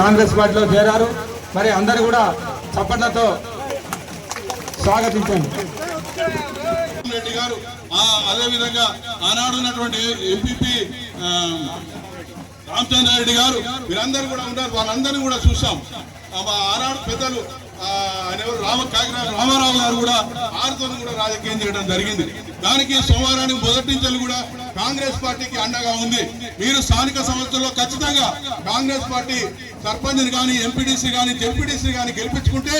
కాంగ్రెస్ పార్టీలో చేరారు. మరి అందరూ కూడా చప్పట్లతో స్వాగతించండి. రెడ్డి గారు అదేవిధంగా అదే విధంగా ఆనాడు ఉన్నటువంటి ఎంపీపీ రామచంద్రారెడ్డి గారు వీరందరూ కూడా ఉన్నారు. వాళ్ళందరినీ కూడా చూసాం. మా ఆనాడు పెద్దలు రామ కాకినాడ రామారావు గారు కూడా ఆరుతో కూడా రాజకీయం చేయడం జరిగింది. దానికి సోమవారానికి మొదటి నుంచి కూడా కాంగ్రెస్ పార్టీకి అండగా ఉంది. మీరు స్థానిక సంస్థల్లో ఖచ్చితంగా కాంగ్రెస్ పార్టీ సర్పంచ్ని కానీ ఎంపీడీసీ కానీ జెడ్పీటీసీ కానీ గెలిపించుకుంటే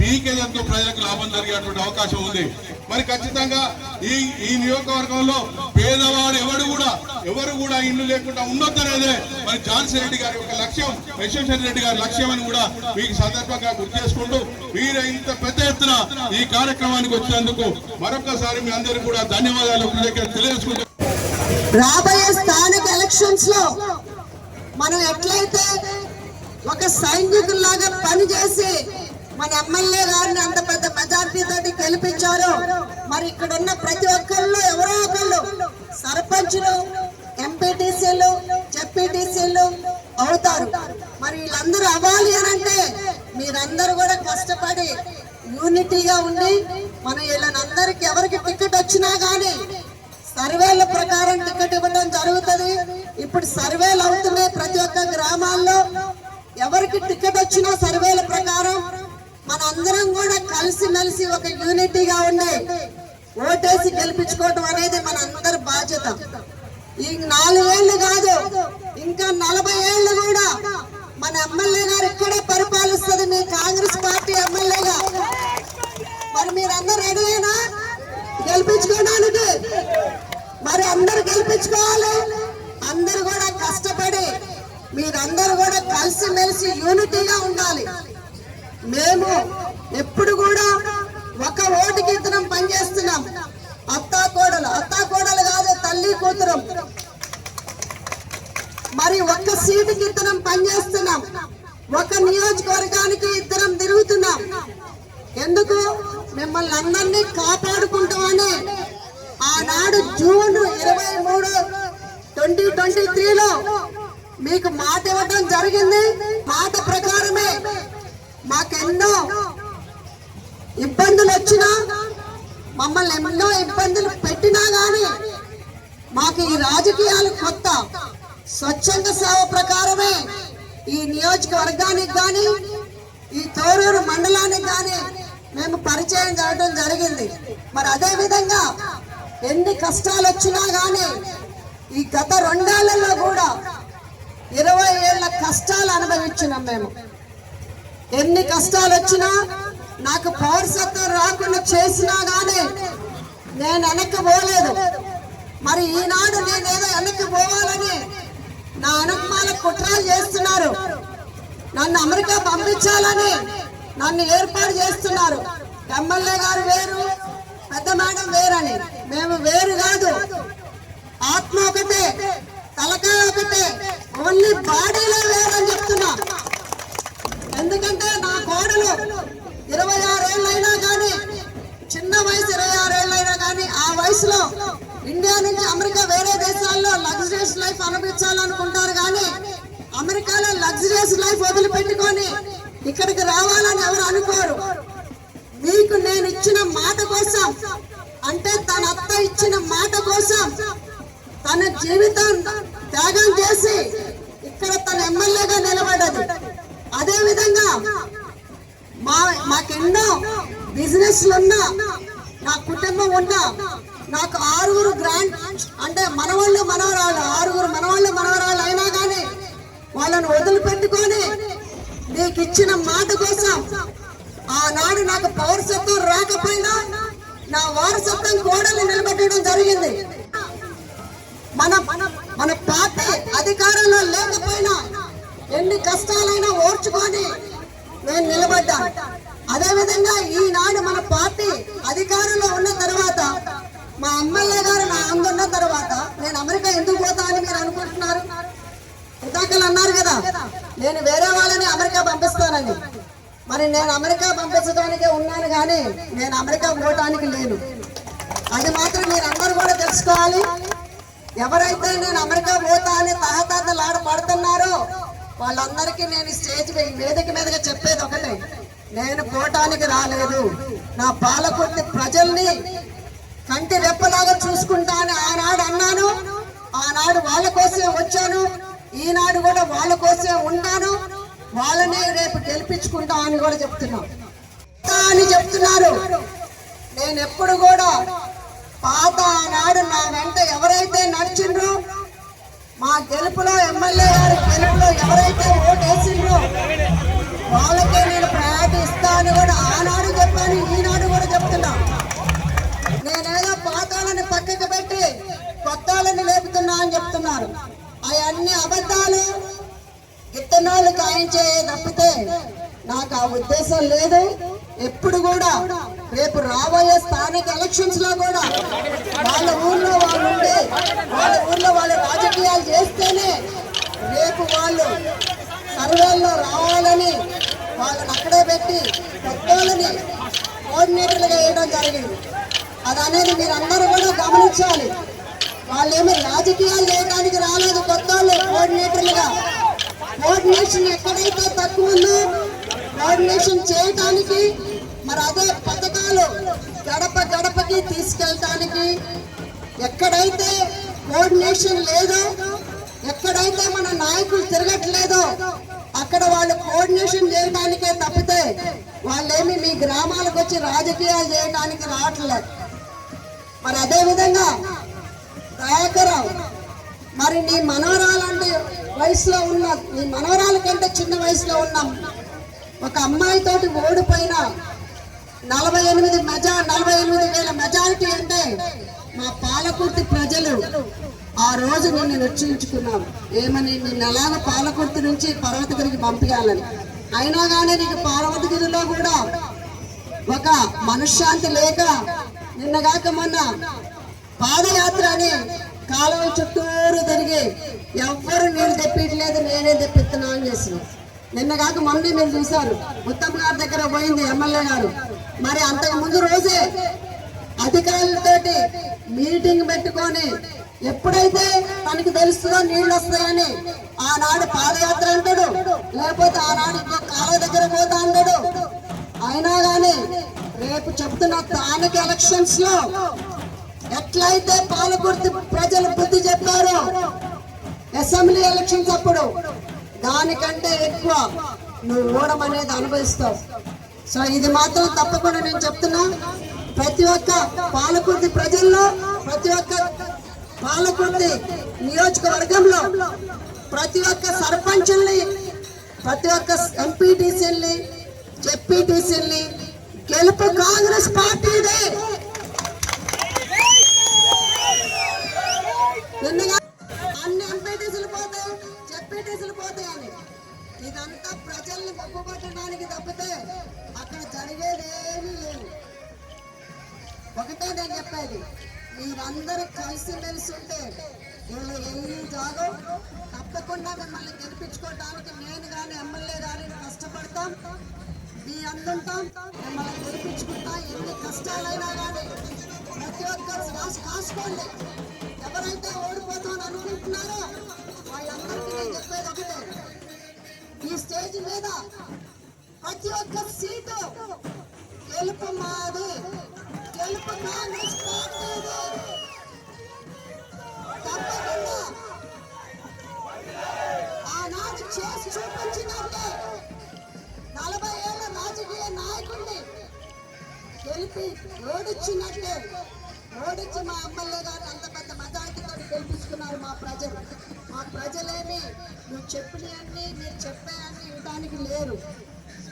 మీకేదంతో ప్రజలకు లాభం జరిగేటువంటి అవకాశం ఉంది. మరి ఖచ్చితంగా ఈ ఈ నియోజకవర్గంలో పేదవాడు ఎవడు కూడా ఎవరు కూడా ఇల్లు లేకుండా ఉండొద్దనేదే మరి ఝాన్సీ రెడ్డి గారి యొక్క లక్ష్యం యశ్వంత్ రెడ్డి గారి లక్ష్యం అని కూడా మీకు సందర్భంగా గుర్తు చేసుకుంటూ మీరు ఇంత పెద్ద ఎత్తున ఈ కార్యక్రమానికి వచ్చినందుకు మరొకసారి మీ అందరికీ కూడా ధన్యవాదాలు తెలియజేసుకుంటూ. రాబోయే స్థానిక ఎలక్షన్స్లో మనం ఎట్లయితే ఒక సైనికుల్లాగా పనిచేసి మన ఎమ్మెల్యే గారిని అంత పెద్ద మెజార్టీ తోటి గెలిపించారు. మరి ఇక్కడ ఉన్న ప్రతి ఒక్కళ్ళు ఎవరో ఒకళ్ళు సర్పంచులు ఎంపీటీసీలు జెడ్పీటీసీలు అవుతారు. మరి వీళ్ళందరూ అవ్వాలి అని అంటే మీరందరూ కూడా కష్టపడి యూనిటీగా ఉండి మనం వీళ్ళనందరికి ఎవరికి టికెట్ వచ్చినా కానీ సర్వేల ప్రకారం టికెట్ ఇవ్వడం జరుగుతుంది. ఇప్పుడు సర్వేలు అవుతున్నాయి ప్రతి ఒక్క గ్రామాల్లో. ఎవరికి టికెట్ వచ్చినా సర్వేల ప్రకారం అందరం కూడా కలిసి మెలిసి ఒక యూనిటీగా ఉండి ఓటేసి గెలిపించుకోవడం అనేది మన అందరి బాధ్యత. ఈ నాలుగేళ్ళు కాదు ఈ నలభై ఏళ్ళు కూడా మన ఎమ్మెల్యే గారు ఇక్కడే పరిపాలిస్తుంది మీ కాంగ్రెస్ పార్టీ ఎమ్మెల్యేగా మరి మీరందరూ రెడీనా గెలిపించుకోవడానికి మరి అందరు గెలిపించుకోవాలి అందరు కూడా కష్టపడి మీరందరూ కూడా కలిసి మెలిసి యూనిటీగా ఉండాలి మేము ఎప్పుడు కూడా ఒక ఓటుకి ఇద్దరం పనిచేస్తున్నాం అత్తా కోడలు అత్తా కోడలు కాదు తల్లి మరి ఒక్క సీటుకి ఇద్దరం పనిచేస్తున్నాం. ఒక నియోజకవర్గానికి ఇద్దరం తిరుగుతున్నాం. ఎందుకు? మిమ్మల్ని అందరినీ కాపాడుకుంటామని ఆనాడు జూన్ ఇరవై మూడు ట్వంటీ ట్వంటీ త్రీలో మీకు మాట ఇవ్వడం జరిగింది. మాట ప్రకారమే మాకెన్నో ఇబ్బందులు వచ్చినా మమ్మల్ని ఎన్నో ఇబ్బందులు పెట్టినా కానీ మాకు ఈ రాజకీయాలు కొత్త. స్వచ్ఛంద సేవ ప్రకారమే ఈ నియోజకవర్గానికి కానీ ఈ తోరూరు మండలానికి కానీ మేము పరిచయం చేయడం జరిగింది. మరి అదే విధంగా ఎన్ని కష్టాలు వచ్చినా కానీ ఈ గత రెండేళ్ళలో కూడా ఇరవై ఏళ్ళ కష్టాలు అనుభవించినాం మేము. ఎన్ని కష్టాలు వచ్చినా నాకు పౌరసత్వం రాకుండా చేసినా కానీ నేను వెనక్కి పోలేదు. మరి ఈనాడు నేనేదో వెనక్కి పోవాలని నా అనుమాన కుట్రాలు చేస్తున్నారు. నన్ను అమెరికా పంపించాలని నన్ను ఏర్పాటు చేస్తున్నారు. ఎమ్మెల్యే గారు వేరు పెద్ద మేడం వేరని. మేము వేరు కాదు. ఆత్మ ఒకటే తలకాయ ఒకటే ఓన్లీ బాడీలో వేరని చెప్తున్నా. ఎందుకంటే నా కోడలు ఇరవై ఆరేళ్ళైనా కానీ చిన్న వయసు ఇరవై ఆరేళ్ళైనా కానీ ఆ వయసులో ఇండియా నుంచి అమెరికా వేరే దేశాల్లో లగ్జరియస్ లైఫ్ అనుభవించాలనుకుంటారు కానీ అమెరికాలో లగ్జరియస్ లైఫ్ వదిలిపెట్టుకొని ఇక్కడికి రావాలని ఎవరు అనుకోరు. మీకు నేను ఇచ్చిన మాట కోసం అంటే తన అత్త ఇచ్చిన మాట కోసం తన జీవితం త్యాగం చేసి ఇక్కడ తన ఎమ్మెల్యేగా నిలబడ్డది. అదే విధంగా మా మాకెన్నో బిజినెస్లు ఉన్నా నా కుటుంబం ఉన్నా నాకు ఆరుగురు గ్రాండ్ అంటే మనవాళ్ళు మనవరాళ్ళు ఆరుగురు మనవాళ్ళు మనవరాళ్ళు అయినా కానీ వాళ్ళని వదిలిపెట్టుకొని నీకు ఇచ్చిన మాట కోసం ఆనాడు నాకు పౌరసత్వం రాకపోయినా నా వారసత్వం కోడల్ని నిలబెట్టడం జరిగింది. మన మన పార్టీ అధికారంలో లేకపోయినా ఎన్ని కష్టాలైనా ఓర్చుకొని నేను నిలబడ్డాను అదేవిధంగా ఈనాడు మన పార్టీ అధికారంలో ఉన్న తర్వాత మా ఎమ్మెల్యే గారు నా అందున్న తర్వాత నేను అమెరికా ఎందుకు పోతా అని మీరు అనుకుంటున్నారు? ఉదాకలు అన్నారు కదా నేను వేరే వాళ్ళని అమెరికా పంపిస్తానని. మరి నేను అమెరికా పంపించడానికే ఉన్నాను కానీ నేను అమెరికా పోవటానికి లేను. అది మాత్రం మీరు అందరూ కూడా తెలుసుకోవాలి. ఎవరైతే నేను అమెరికా పోతా అని తహతాతలు ఆడ పడుతున్నారో వాళ్ళందరికీ నేను స్టేజ్ వేదిక మీదగా చెప్పేది ఒకటే. నేను పోటానికి రాలేదు. నా పాలకొట్టి ప్రజల్ని కంటి రెప్పలాగా చూసుకుంటా అని ఆనాడు అన్నాను. ఆనాడు వాళ్ళ కోసమే వచ్చాను. ఈనాడు కూడా వాళ్ళ కోసమే ఉంటాను. వాళ్ళనే రేపు గెలిపించుకుంటా అని కూడా చెప్తున్నాను అని చెప్తున్నారు. నేను ఎప్పుడు కూడా పాత ఆనాడు నా వెంట ఎవరైతే నడిచిండ్రో మా గెలుపులో ఎమ్మెల్యే గారి గెలుపులో ఎవరైతే ఓటేసిండ్రో వాళ్ళకే నేను ప్రయాణిస్తా అని కూడా ఆనాడు చెప్పాను ఈనాడు కూడా చెప్తున్నా. నేనేదో పక్కకు పెట్టి కొత్తాలని లేపుతున్నా అని చెప్తున్నారు. అవన్నీ అబద్ధాలు. ఇత్తనాలు కాయించే తప్పితే నాకు ఆ ఉద్దేశం లేదు. ఎప్పుడు కూడా రేపు రాబోయే స్థానిక ఎలక్షన్స్లో కూడా వాళ్ళ ఊర్లో వాళ్ళు ఉండి వాళ్ళ ఊర్లో వాళ్ళు రాజకీయాలు చేస్తేనే రేపు వాళ్ళు సర్వేల్లో రావాలని వాళ్ళని అక్కడే పెట్టి పెద్దోళ్ళని కోఆర్డినేటర్లుగా వేయడం జరిగింది. అది అనేది మీరు కూడా గమనించాలి. వాళ్ళేమి రాజకీయాలు చేయడానికి రాలేదు కొత్త వాళ్ళు కోఆర్డినేటర్లుగా. కోఆర్డినేషన్ ఎక్కడైతే తక్కువ ఉందో కోఆర్డినేషన్ చేయటానికి మరి అదే పథకాలు గడప గడపకి తీసుకెళ్ళటానికి ఎక్కడైతే కోఆర్డినేషన్ లేదో ఎక్కడైతే మన నాయకులు తిరగట్లేదో అక్కడ వాళ్ళు కోఆర్డినేషన్ చేయడానికే తప్పితే వాళ్ళేమి మీ గ్రామాలకు వచ్చి రాజకీయాలు చేయడానికి రావట్లేదు మరి అదే విధంగా దయాకరావు మరి నీ మనవరాలంటే వయసులో ఉన్న నీ మనవరాల కంటే చిన్న వయసులో ఉన్నాం ఒక అమ్మాయితోటి ఓడిపోయిన నలభై ఎనిమిది మెజా నలభై ఎనిమిది వేల మెజారిటీ అంటే మా పాలకుర్తి ప్రజలు ఆ రోజు నిన్ను నిశ్చయించుకున్నాం. ఏమని? నిన్ను ఎలాగ పాలకుర్తి నుంచి పర్వతగిరికి పంపించాలని. అయినా కానీ నీకు పార్వతగిరిలో కూడా ఒక మనశ్శాంతి లేక నిన్నగాక మొన్న పాదయాత్ర అని కాలువ చుట్టూరు తిరిగి ఎవ్వరు నీళ్ళు తెప్పించలేదు నేనే తెప్పిస్తున్నా అని చేసిన నిన్నగాక మొన్న మీరు చూశారు. ఉత్తమ్ గారి దగ్గర పోయింది ఎమ్మెల్యే గారు. మరి అంతకు ముందు రోజే అధికారులతోటి మీటింగ్ పెట్టుకొని ఎప్పుడైతే తనకి తెలుస్తుందో నీళ్ళు వస్తాయని ఆనాడు పాదయాత్ర అంటాడు లేకపోతే ఆనాడు ఇంకో కాలువ దగ్గర పోతా అంటాడు. అయినా కానీ రేపు చెప్తున్న స్థానిక ఎలక్షన్స్లో ఎట్లయితే పాలకుర్తి ప్రజలు బుద్ధి చెప్పారో అసెంబ్లీ ఎలక్షన్స్ అప్పుడు దానికంటే ఎక్కువ నువ్వు ఓడమనేది అనుభవిస్తావు. సో ఇది మాత్రం తప్పకుండా నేను చెప్తున్నా. ప్రతి ఒక్క పాలకుర్తి ప్రజల్లో ప్రతి ఒక్క పాలకుర్తి నియోజకవర్గంలో ప్రతి ఒక్క సర్పంచుల్ని ప్రతి ఒక్క ఎంపీటీసీల్ని జెడ్పీటీసీల్ని గెలుపు కాంగ్రెస్ పార్టీదే. నిన్నగా అన్ని ఎంపీటీసీలు పోతాయి జెడ్పీటీసీలు పోతాయని ఇదంతా ప్రజల్ని గొప్పపట్టడానికి తప్పితే అక్కడ జరిగేది ఏమీ లేదు. ఒకటే నేను చెప్పేది మీరందరూ కలిసిమెలిసి ఉంటే వీళ్ళు ఎన్ని జాగో తప్పకుండా మిమ్మల్ని గెలిపించుకోవడానికి నేను కానీ ఎమ్మెల్యే కానీ కష్టపడతాం. మీ అందుంటాం మిమ్మల్ని గెలిపించుకుంటా ఎన్ని కష్టాలైనా కానీ ప్రతి ఒక్కరు రాసి కాసుకోండి ఎవరైతే ఓడిపోతామని అనుకుంటున్నారో వాళ్ళందరికీ నేను చెప్పేది ఒకటే. ఈ స్టేజ్ మీద ప్రతి ఒక్క సీటు గెలుపు మాది. గెలుపు కాంగ్రెస్ పార్టీది తప్పకుండా ఆనాడు చేసి గెలిపి ఓడిచ్చినట్టే ఓడించి మా ఎమ్మెల్యే గారు అంత పెద్ద మెజార్టీతో గెలిపించుకున్నారు మా ప్రజలు. మా ప్రజలేమి నువ్వు చెప్పినవన్నీ మీరు చెప్పే అన్ని ఇవ్వడానికి లేరు.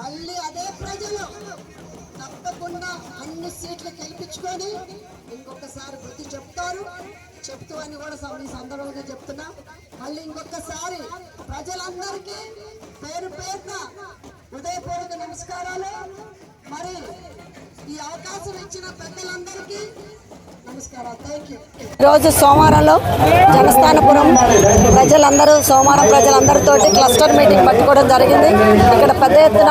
మళ్ళీ అదే ప్రజలు తప్పకుండా అన్ని సీట్లు గెలిపించుకొని ఇంకొకసారి బుద్ధి చెప్తారు. చెప్తూ అని కూడా ఈ సందర్భంగా చెప్తున్నా. మళ్ళీ ఇంకొకసారి ప్రజలందరికీ పేరు పేరున హృదయపూర్వక నమస్కారాలు. మరి ఈ అవకాశం ఇచ్చిన పెద్దలందరికీ ఈరోజు సోమవారంలో జనస్థానపురం ప్రజలందరూ సోమవారం ప్రజలందరితోటి క్లస్టర్ మీటింగ్ పట్టుకోవడం జరిగింది. ఇక్కడ పెద్ద ఎత్తున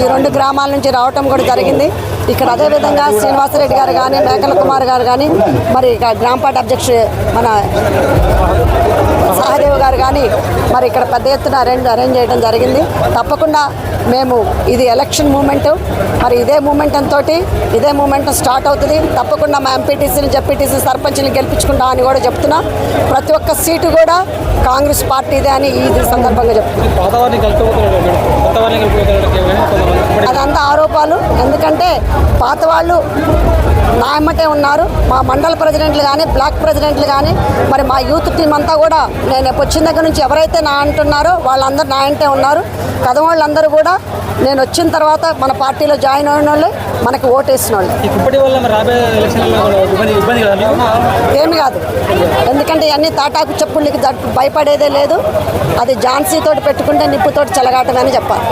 ఈ రెండు గ్రామాల నుంచి రావటం కూడా జరిగింది. ఇక్కడ అదేవిధంగా శ్రీనివాసరెడ్డి గారు కానీ మేకల కుమార్ గారు కానీ మరి ఇక గ్రామ పార్టీ అధ్యక్షుడు మన మహాదేవ్ గారు కానీ మరి ఇక్కడ పెద్ద ఎత్తున అరేంజ్ అరేంజ్ చేయడం జరిగింది. తప్పకుండా మేము ఇది ఎలక్షన్ మూమెంట్ మరి ఇదే మూమెంట్ తోటి ఇదే మూమెంట్ స్టార్ట్ అవుతుంది. తప్పకుండా మా ఎంపీటీసీని జెడ్పీటీసీ సర్పంచ్ని గెలిపించుకుంటాం అని కూడా చెప్తున్నా. ప్రతి ఒక్క సీటు కూడా కాంగ్రెస్ పార్టీదే అని ఈ సందర్భంగా చెప్తున్నాం. పాత వారిని కలుపుకోతున్నాడు కొత్త వారిని కలుపుకోతున్నాడు కేవలం కొంతమంది అదంతా ఆరోపాలు. ఎందుకంటే పాత వాళ్ళు నా ఎమ్మటే ఉన్నారు. మా మండల ప్రెసిడెంట్లు కానీ బ్లాక్ ప్రెసిడెంట్లు కానీ మరి మా యూత్ టీం అంతా కూడా నేను వచ్చిన దగ్గర నుంచి ఎవరైతే నా అంటున్నారో వాళ్ళందరూ నా ఇంటే ఉన్నారు. కథ వాళ్ళందరూ కూడా నేను వచ్చిన తర్వాత మన పార్టీలో జాయిన్ అయిన వాళ్ళు మనకి ఓటేసిన వాళ్ళు. ఏమి కాదు. ఎందుకంటే ఇవన్నీ తాటాకు చెప్పులకి భయపడేదే లేదు. అది ఝాన్సీ తోటి పెట్టుకుంటే నిప్పుతోటి చెలగాటమని చెప్పాలి.